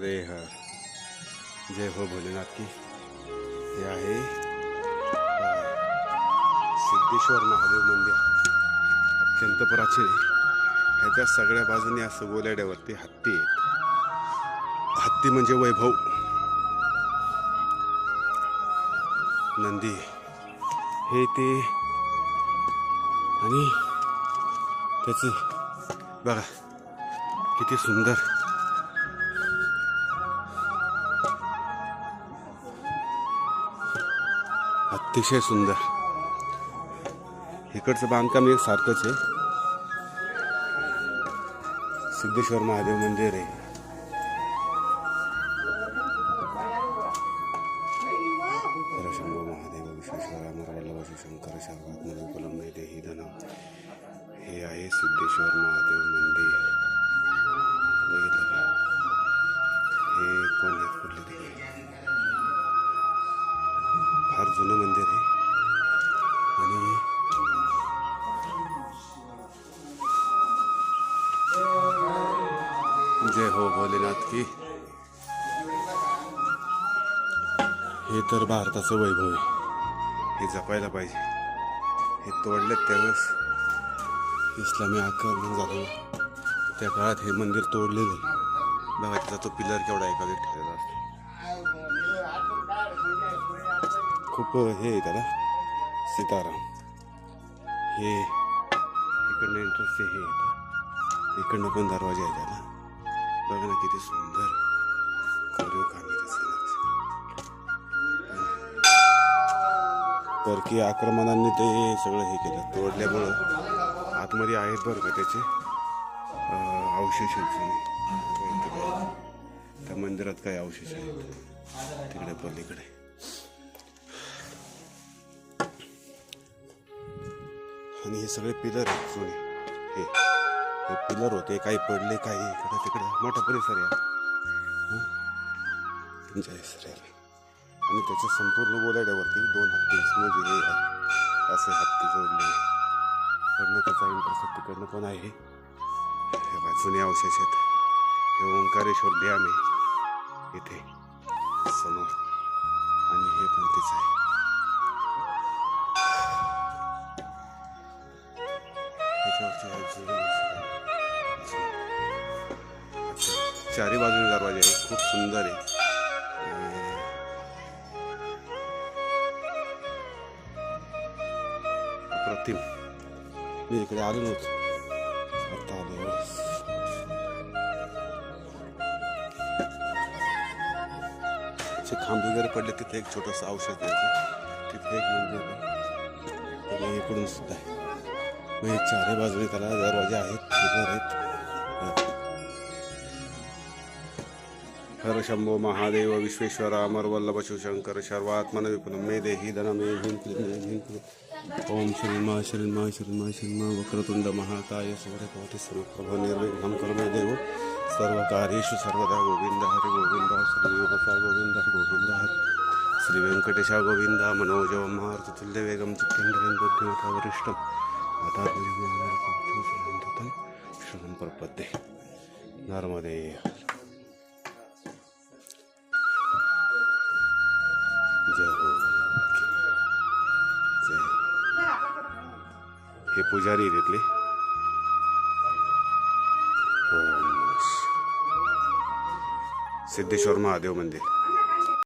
मध्ये जय हो भोलेनाथ की। हे आहे सिद्धेश्वर महादेव मंदिर. अत्यंत प्राचीन आहे. ह्याच्या सगळ्या बाजूनी असं गोल्याड्यावरती हत्ती आहेत. हत्ती म्हणजे वैभव. नंदी. हे ते. आणि त्याचे बघा किती सुंदर. अतिशय सुंदर. इकडचं बांधकाम एक सारखंच आहे. सिद्धेश्वर महादेव मंदिर आहे. शंभो महादेव विश्वेश्वर अमरवल्लभ शंकर सर्वात्मदेव कुलम देही धन. हे आहे सिद्धेश्वर महादेव मंदिर. बघितलं का? हे कोण आहेत कुठले तिकडे फार जुनं मंदिर आहे. आणि जय हो भोलेनाथ की. हे तर भारताचं वैभव आहे. हे जपायला पाहिजे. हे तोडलेत त्यावेळेस. इस्लामी आक्रमण झालं त्या काळात हे मंदिर तोडलेलं बघा त्याचा तो पिलर केवढा एका ठरलेला ठेवलेला असतो. खूप हे आहे त्याला सीताराम. हे इकडनं एंट्रन्स हे इकडनं पण दरवाजा आहे त्याला बघा ना किती सुंदर कोरीव काम आहे त्याचं परकीय आक्रमणांनी ते सगळं हे केलं. तोडल्यामुळं आतमध्ये आहेत बरं का त्याचे? अवशेष आहेत त्या मंदिरात काय अवशेष आहेत. तिकडे पलीकडे आणि हे सगळे पिलर आहेत जुने हे हे पिलर होते काही पडले काही इकडे तिकडे. मोठा परिसर आहे. जय श्रीराम आणि त्याच्या संपूर्ण गोलाड्यावरती दोन हत्ती म्हणजे हे असे हत्ती जोडले. इकडनं त्याचा इंटरसेप्ट तिकडनं पण आहे. हे बघा, जुने अवशेष आहेत. हे ओंकारेश्वर डॅम आहे. इथे समोर. आणि हे पण तेच आहे. चारी बाजूने दरवाजे आहे खूप सुंदर आहे. अं, अप्रतिम. मी इकडे आलो नव्हतो आता आलो. एवढंच. खांब वगैरे पडले तिथे एक छोटंसं औषध द्यायचं. तिथे एक मंदिर आहे आणि इकडून सुद्धा आहे. मग चारही बाजूने त्याला दरवाजे आहेत आहेत. हर शंभो महादेव विश्वेश्वर अमर वल्लभ शिवशंकर सर्वात्मन विपुल मे देही धन मे ह्रीं क्लीं मे ह्रीं क्लीं ओम श्री मा श्री मा श्री मा श्री मा वक्रतुंड महाकाय सूर्यकोटि समप्रभ निर्विघ्नं कर्म देव सर्वकार्येषु सर्वदा गोविंद हरि गोविंद श्रीनिवासा गोविंद गोविंद हरि श्री व्यंकटेशा गोविंद मनोजवं मारुतुल्यवेगं चित्तेन्द्रियं बुद्धिमता वरिष्ठं माता श्रवण प्रपद्ये नर्मदे जय हो। जय हो। हे। पुजारी आहेत सिद्धेश्वर महादेव मंदिर।